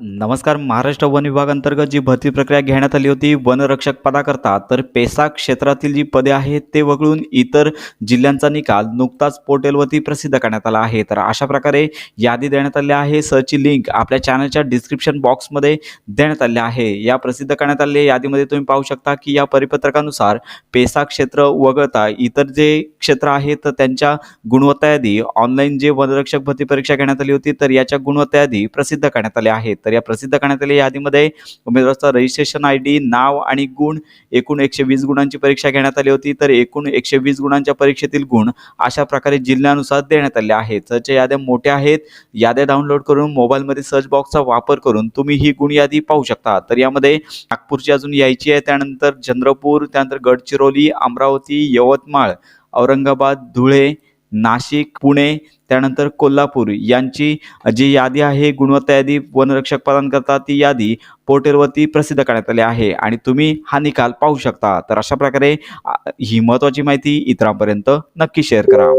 नमस्कार महाराष्ट्र वन विभाग अंतर्गत जी भरती प्रक्रिया घेण्यात आली होती वनरक्षक पदाकरता तर पेसा क्षेत्रातील जी पदे आहेत ते वगळून इतर जिल्ह्यांचा निकाल नुकताच पोर्टलवरती प्रसिद्ध करण्यात आला आहे. तर अशा प्रकारे यादी देण्यात आली आहे. सरची लिंक आपल्या चॅनलच्या डिस्क्रिप्शन बॉक्समध्ये देण्यात आले आहे. या प्रसिद्ध करण्यात आलेल्या यादीमध्ये तुम्ही पाहू शकता की या परिपत्रकानुसार पेसा क्षेत्र वगळता इतर जे क्षेत्र आहेत तर त्यांच्या गुणवत्ता यादी ऑनलाईन जे वनरक्षक भरती परीक्षा घेण्यात आली होती तर याच्या गुणवत्ता यादी प्रसिद्ध करण्यात आल्या आहेत. तर या प्रसिद्ध करण्यात आलेल्या यादीमध्ये उमेदवाराचा रजिस्ट्रेशन आय डी नाव आणि गुण एकूण एकशे वीस गुणांची परीक्षा घेण्यात आली होती. तर एकूण एकशे वीस गुणांच्या परीक्षेतील गुण अशा प्रकारे जिल्ह्यानुसार देण्यात आले आहेत. सर्चच्या याद्या मोठ्या आहेत याद्या डाउनलोड करून मोबाईलमध्ये सर्च बॉक्सचा वापर करून तुम्ही ही गुण यादी पाहू शकता. तर यामध्ये नागपूरची अजून यायची आहे त्यानंतर चंद्रपूर त्यानंतर गडचिरोली अमरावती यवतमाळ औरंगाबाद धुळे नाशिक पुणे त्यानंतर कोल्हापूर यांची जी यादी आहे गुणवत्ता यादी वनरक्षक पदांकरता ती यादी पोर्टलवरती प्रसिद्ध करण्यात आली आहे. आणि तुम्ही हा निकाल पाहू शकता. तर अशा प्रकारे ही महत्त्वाची माहिती इतरांपर्यंत नक्की शेअर करा.